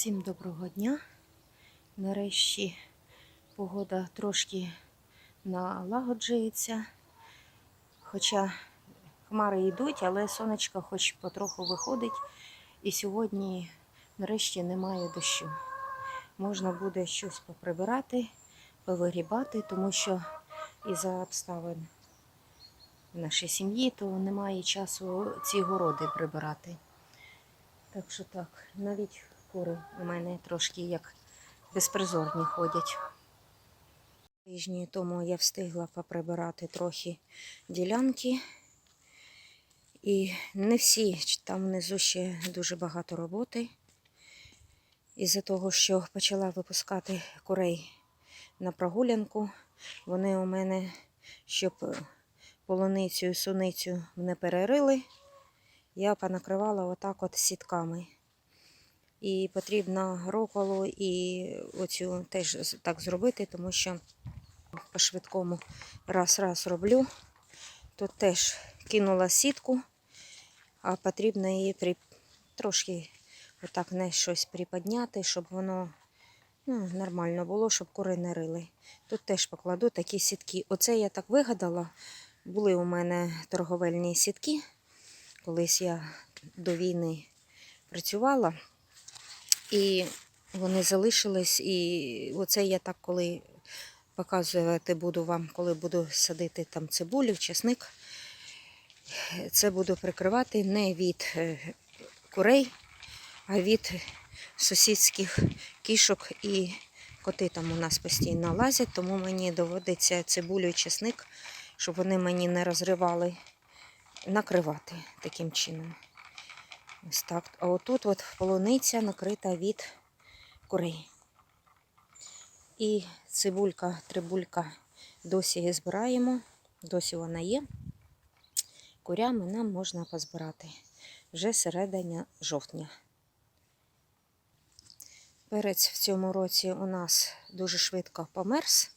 Всім доброго дня. Нарешті погода трошки налагоджується. Хоча хмари йдуть, але сонечко хоч потроху виходить. І сьогодні нарешті немає дощу. Можна буде щось поприбирати, повигрібати, тому що із-за обставин в нашій сім'ї, то немає часу ці городи прибирати. Так що так, навіть кури у мене трошки як безпризорні ходять. Тижні тому я встигла поприбирати трохи ділянки. І не всі, там внизу ще дуже багато роботи. Із-за того, що почала випускати курей на прогулянку, вони у мене, щоб полуницю і суницю не перерили, я понакривала отак от сітками. І потрібно роколу і оцю теж так зробити, тому що по швидкому раз-раз роблю. Тут теж кинула сітку, а потрібно її при... трошки отак не щось приподняти, щоб воно ну, нормально було, щоб кури не рили. Тут теж покладу такі сітки. Оце я так вигадала. Були у мене торговельні сітки. Колись я до війни працювала. І вони залишились. І оце я так, коли показувати буду вам, коли буду садити там цибулю, чесник. Це буду прикривати не від е, курей, а від сусідських кішок і коти там у нас постійно лазять, тому мені доводиться цибулю і чесник, щоб вони мені не розривали, накривати таким чином. Ось так. А отут от полуниця накрита від курей. І цибулька, трибулька досі її збираємо, досі вона є. Курями нам можна позбирати вже середина жовтня. Перець в цьому році у нас дуже швидко померз.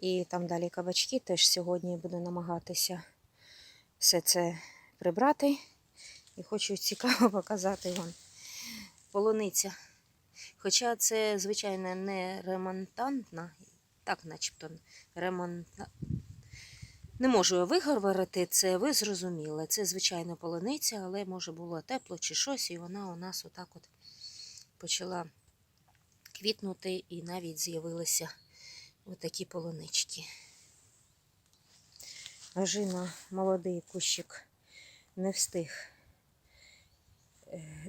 І там далі кабачки теж сьогодні буду намагатися все це прибрати. І хочу цікаво показати вам полуниця. Хоча це, звичайно, не ремонтантна, так начебто ремонтна. Не можу я виговорити це, ви зрозуміли. Це звичайно полуниця, але може було тепло чи щось, і вона у нас отак от почала квітнути, і навіть з'явилися отакі полунички. Ажина молодий кущик не встиг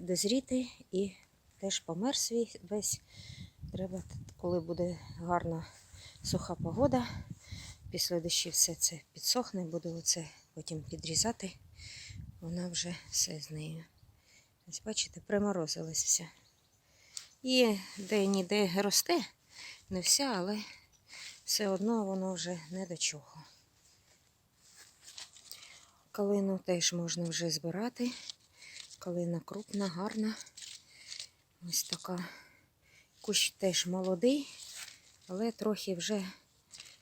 дозріти і теж помер свій весь. Треба, коли буде гарна суха погода, після дощів все це підсохне, буду оце потім підрізати. Вона вже все з нею. Ось бачите, приморозилась вся. І де-ніде росте, не вся, але все одно воно вже не до чого. Калину теж можна вже збирати. Калина крупна, гарна. Ось така. Кущ теж молодий, але трохи вже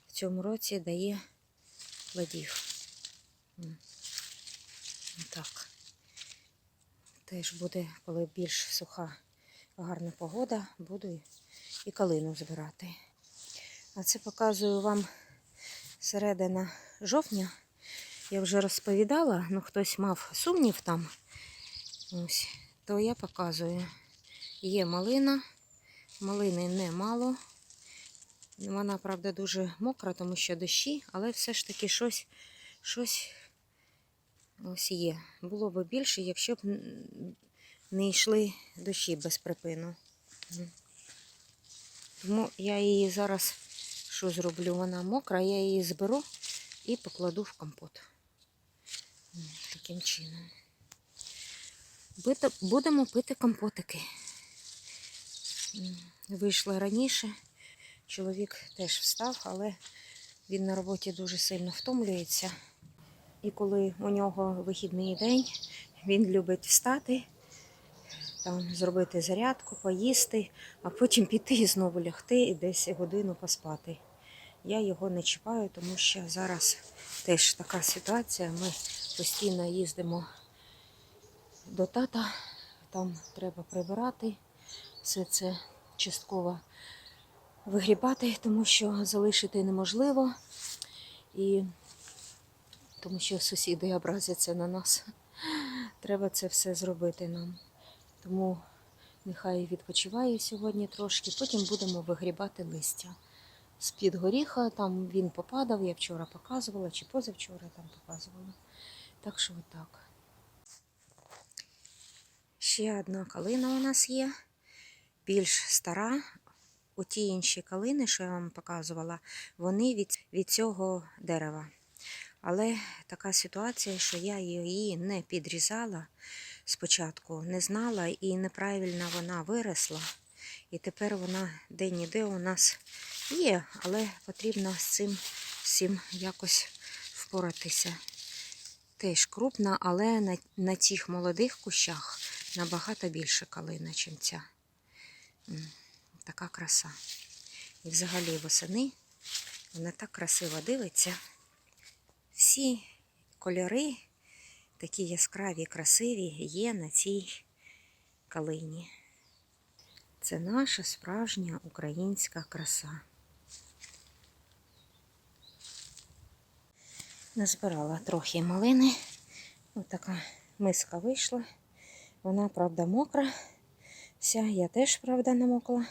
в цьому році дає плодів. Так. Теж буде, коли більш суха, гарна погода, буду і калину збирати. А це показую вам середина жовтня. Я вже розповідала, ну хтось мав сумнів там. Ось, то я показую. Є малина, малини немало. Вона, правда, дуже мокра, тому що дощі, але все ж таки щось, щось ось є. Було б більше, якщо б не йшли дощі без припину. Тому я її зараз що зроблю? Вона мокра, я її зберу і покладу в компот. Таким чином. Будемо пити компотики. Вийшла раніше. Чоловік теж встав, але він на роботі дуже сильно втомлюється. І коли у нього вихідний день, він любить встати, там зробити зарядку, поїсти, а потім піти і знову лягти і десь годину поспати. Я його не чіпаю, тому що зараз теж така ситуація. Ми постійно їздимо до тата, там треба прибирати, все це частково вигрібати, тому що залишити неможливо. І тому що сусіди образяться на нас. Треба це все зробити нам. Тому нехай відпочиває сьогодні трошки, потім будемо вигрібати листя. З-під горіха там він попадав, я вчора показувала, чи позавчора там показувала. Так що отак. Ще одна калина у нас є, більш стара. У ті інші калини, що я вам показувала, вони від, від цього дерева. Але така ситуація, що я її не підрізала спочатку, не знала і неправильно вона виросла. І тепер вона де-ніде у нас є, але потрібно з цим всім якось впоратися. Теж крупна, але на, на цих молодих кущах набагато більше калина, ніж ця. Така краса. І взагалі восени вона так красиво дивиться. Всі кольори, такі яскраві, красиві, є на цій калині. Це наша справжня українська краса. Назбирала трохи малини. Ось така миска вийшла. Вона, правда, мокра. Вся, я теж, правда, намокла,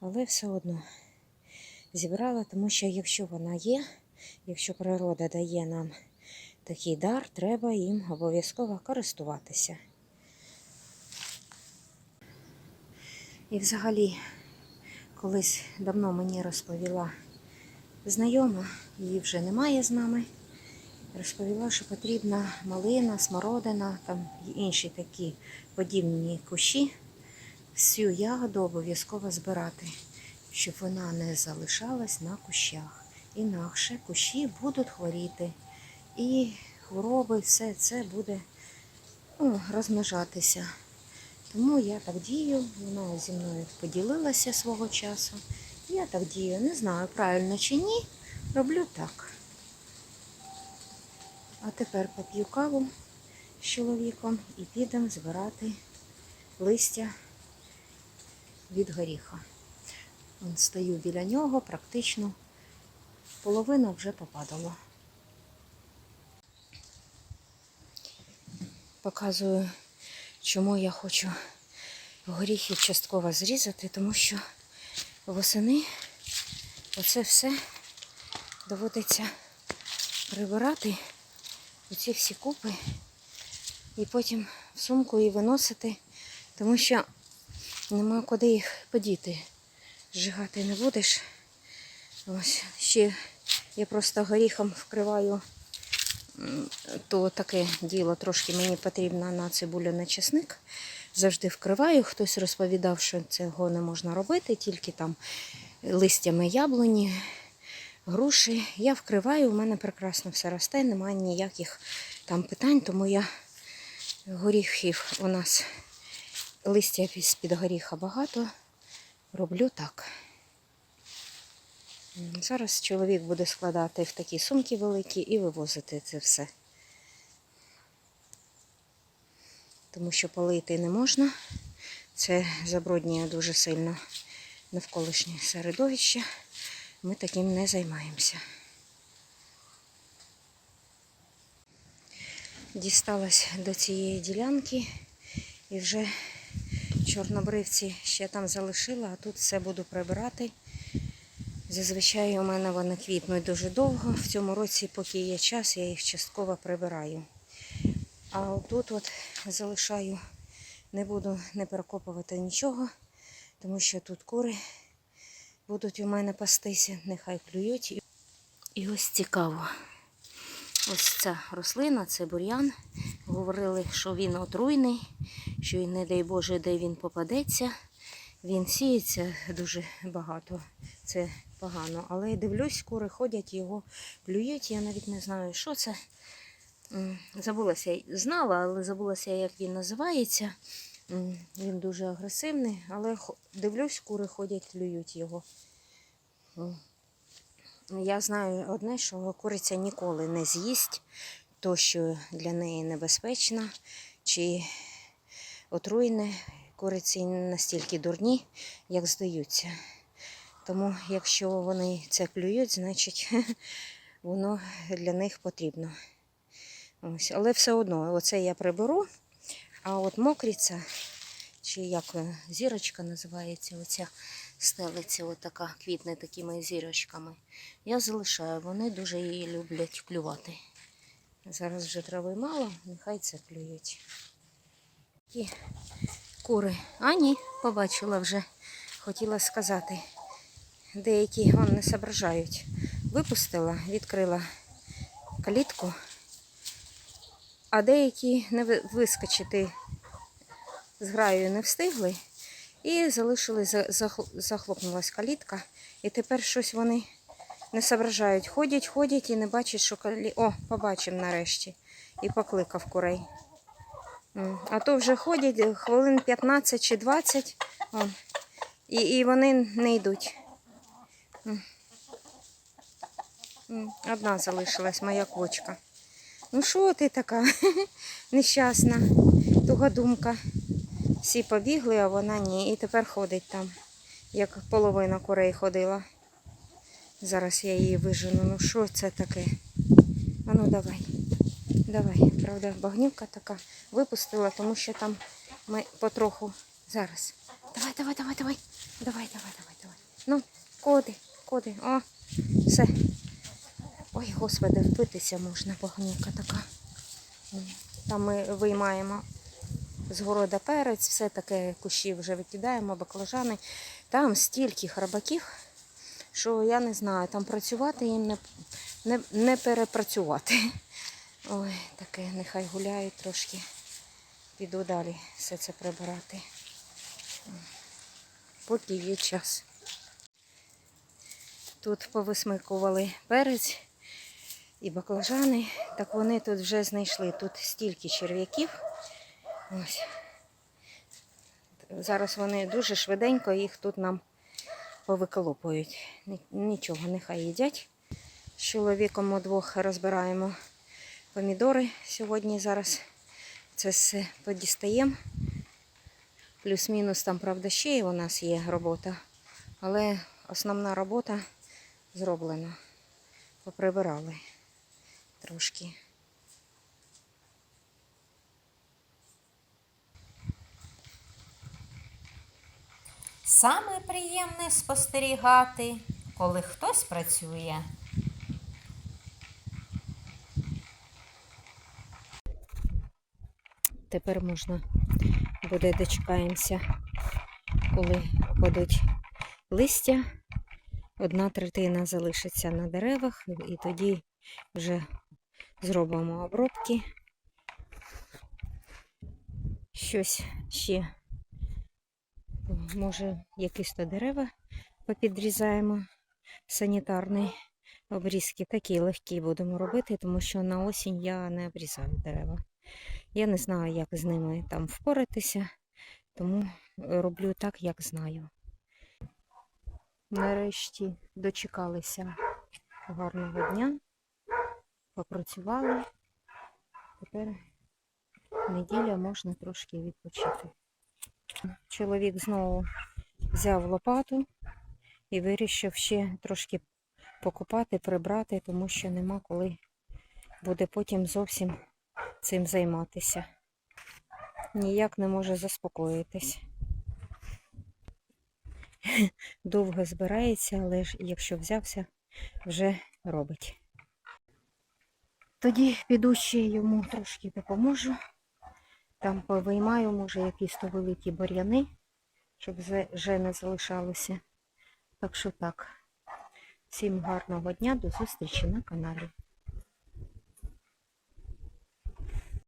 але все одно зібрала, тому що якщо вона є, якщо природа дає нам такий дар, треба їм обов'язково користуватися. І взагалі, колись давно мені розповіла знайома, її вже немає з нами. Розповіла, що потрібна малина, смородина, там інші такі подібні кущі. Всю ягоду обов'язково збирати, щоб вона не залишалась на кущах. Інакше кущі будуть хворіти. І хвороби, все це буде ну, розмножатися. Тому я так дію, вона зі мною поділилася свого часу. Я так дію, не знаю, правильно чи ні, роблю так. А тепер поп'ю каву з чоловіком і підемо збирати листя від горіха. Вон стою біля нього, практично половина вже попадала. Показую, чому я хочу горіхи частково зрізати, тому що восени оце все доводиться прибирати оці всі купи і потім в сумку і виносити, тому що нема куди їх подіти. Зжигати не будеш. Ось ще я просто горіхом вкриваю, то таке діло трошки мені потрібно на цибулю на чесник. Завжди вкриваю. Хтось розповідав, що цього не можна робити, тільки там листями яблуні, груші. Я вкриваю, у мене прекрасно все росте, немає ніяких там питань, тому я горіхів у нас листя з-під горіха багато. Роблю так. Зараз чоловік буде складати в такі сумки великі і вивозити це все. Тому що полити не можна. Це забруднює дуже сильно навколишнє середовище. Ми таким не займаємося. Дісталась до цієї ділянки і вже чорнобривці ще там залишила, а тут все буду прибирати. Зазвичай у мене вони квітнуть дуже довго. В цьому році, поки є час, я їх частково прибираю. А отут от залишаю, не буду не перекопувати нічого, тому що тут кури будуть у мене пастися, нехай клюють. І ось цікаво. Ось ця рослина, це бур'ян. Говорили, що він отруйний, що не дай Боже, де він попадеться. Він сіється дуже багато. Це погано. Але я дивлюсь, кури ходять, його плюють. Я навіть не знаю, що це. Забулася, знала, але забулася, як він називається. Він дуже агресивний, але дивлюсь, кури ходять, плюють його. Я знаю одне, що куриця ніколи не з'їсть то, що для неї небезпечно чи отруйне, куриці настільки дурні, як здаються. Тому, якщо вони це клюють, значить воно для них потрібно. Ось. Але все одно, оце я приберу, а от мокриця, чи як е, зірочка називається, оця стелиться, отака квітне такими зірочками. Я залишаю, вони дуже її люблять клювати. Зараз вже трави мало, нехай це клюють. Такі кури. А ні, побачила вже. Хотіла сказати. Деякі вон не соображають. Випустила, відкрила калітку, а деякі не вискочити з граю не встигли. І залишили, за- захлопнулась калітка. І тепер щось вони не соображають. Ходять, ходять і не бачать, що калі... О, побачимо нарешті. І покликав курей. А то вже ходять е, хвилин 15 чи 20, он, і, і вони не йдуть. Одна залишилась моя квочка. Ну що ти така нещасна, тугодумка. Всі побігли, а вона ні. І тепер ходить там, як половина курей ходила. Зараз я її вижену. Ну що це таке? А ну давай. Давай, правда, багнюка така випустила, тому що там ми потроху зараз. Давай, давай, давай, давай. Давай, давай, давай, давай. Ну, коди, коди. О, все. Ой, господи, вбитися можна, багнюка така. Там ми виймаємо з города перець, все таке кущі вже викидаємо, баклажани. Там стільки храбаків, що я не знаю, там працювати їм не, не, не перепрацювати. Ой, таке, нехай гуляють трошки. Піду далі все це прибирати. Поки є час. Тут повисмикували перець і баклажани. Так вони тут вже знайшли. Тут стільки черв'яків. Ось. Зараз вони дуже швиденько їх тут нам повиколопують. Нічого, нехай їдять. З чоловіком удвох розбираємо помідори сьогодні зараз. Це все подістаємо. Плюс-мінус там, правда, ще й у нас є робота. Але основна робота зроблена. Поприбирали трошки. Саме приємне спостерігати, коли хтось працює. Тепер можна буде дочекаємося, коли падуть листя. Одна третина залишиться на деревах, і тоді вже зробимо обробки. Щось ще, може, якісь то дерева попідрізаємо. Санітарні обрізки такі легкі будемо робити, тому що на осінь я не обрізаю дерева. Я не знаю, як з ними там впоратися, тому роблю так, як знаю. Нарешті дочекалися гарного дня, попрацювали. Тепер неділя можна трошки відпочити. Чоловік знову взяв лопату і вирішив ще трошки покопати, прибрати, тому що нема коли буде потім зовсім цим займатися. Ніяк не може заспокоїтись. Довго збирається, але ж якщо взявся, вже робить. Тоді піду ще йому трошки допоможу. Там повиймаю, може, якісь то великі бур'яни, щоб вже- не залишалося. Так що так. Всім гарного дня, до зустрічі на каналі.